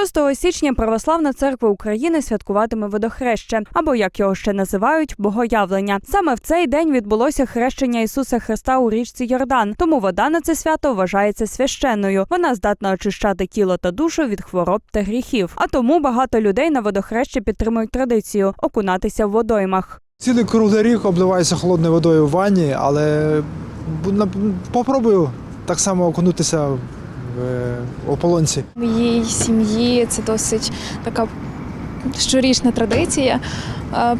6 січня Православна церква України святкуватиме водохреще, або як його ще називають, богоявлення. Саме в цей день відбулося хрещення Ісуса Христа у річці Йордан. Тому вода на це свято вважається священною. Вона здатна очищати тіло та душу від хвороб та гріхів. А тому багато людей на водохреще підтримують традицію окунатися в водоймах. Цілий круглий рік обливаюся холодною водою в ванні, але попробую так само окунутися в е, ополонці. Моїй сім'ї це досить така щорічна традиція.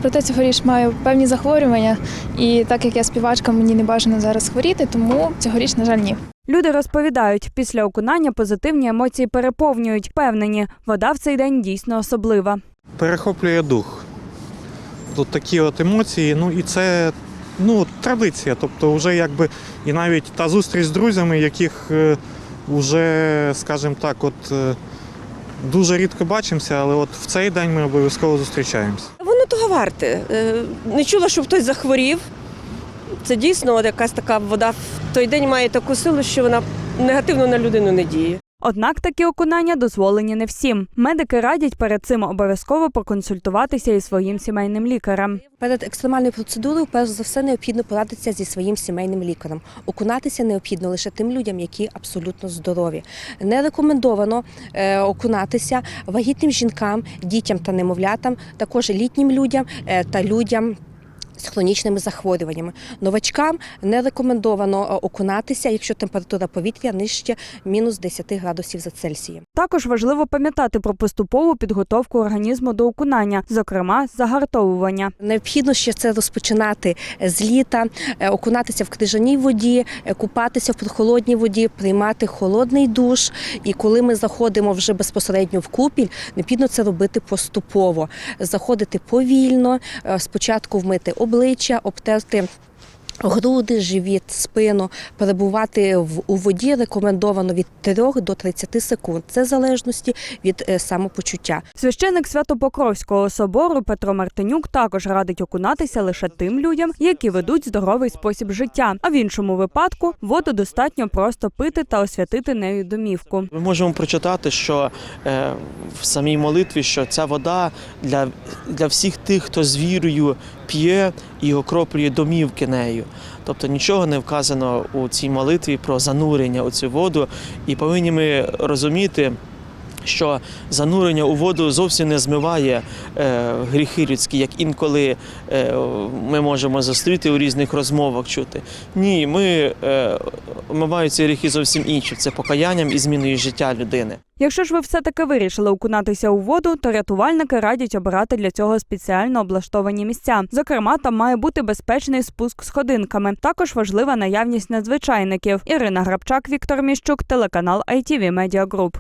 Проте цьогоріч маю певні захворювання, і так як я співачка, мені не бажано зараз хворіти, тому цьогоріч, на жаль, ні. Люди розповідають, після окунання позитивні емоції переповнюють. Впевнені, вода в цей день дійсно особлива. перехоплює дух. Тут такі от емоції, ну і це ну, традиція. Тобто, вже якби і навіть та зустріч з друзями, яких е, вже, скажімо так, от е, дуже рідко бачимося, але от в цей день ми обов'язково зустрічаємося. Воно того варте. Е, Не чула, щоб хтось захворів. Це дійсно от якась така вода в той день має таку силу, що вона негативно на людину не діє. Однак такі окунання дозволені не всім. Медики радять перед цим обов'язково проконсультуватися із своїм сімейним лікарем. Перед екстремальною процедурою, перш за все, необхідно порадитися зі своїм сімейним лікарем. Окунатися необхідно лише тим людям, які абсолютно здорові. Не рекомендовано е, окунатися вагітним жінкам, дітям та немовлятам, також літнім людям е, та людям. З хронічними захворюваннями новачкам не рекомендовано е, окунатися, якщо температура повітря нижче мінус 10 градусів за Цельсієм. Також важливо пам'ятати про поступову підготовку організму до окунання, зокрема загартовування. Необхідно ще це розпочинати з літа, е, окунатися в крижаній воді, е, купатися в прохолодній воді, приймати холодний душ. І коли ми заходимо вже безпосередньо в купіль, необхідно це робити поступово. Заходити повільно, спочатку вмити обличчя, обтерти. Груди, живіт, спину перебувати в у воді рекомендовано від 3 до 30 секунд. Це в залежності від е, самопочуття. Священик Святопокровського собору Петро Мартинюк також радить окунатися лише тим людям, які ведуть здоровий спосіб життя. А в іншому випадку воду достатньо просто пити та освятити нею домівку. Ми можемо прочитати, що е, в самій молитві, що ця вода для, для всіх тих, хто з вірою п'є і окроплює домівки нею. Тобто нічого не вказано у цій молитві про занурення у цю воду, і повинні ми розуміти. Що занурення у воду зовсім не змиває е, гріхи людські, як інколи е, ми можемо зустріти у різних розмовах чути. Ні, ми е, омивають ці гріхи зовсім інші. Це покаянням і зміною життя людини. Якщо ж ви все-таки вирішили окунатися у воду, то рятувальники радять обирати для цього спеціально облаштовані місця. Зокрема, там має бути безпечний спуск сходинками. Також важлива наявність надзвичайників. Ірина Грабчак, Віктор Міщук, телеканал ITV Media Group.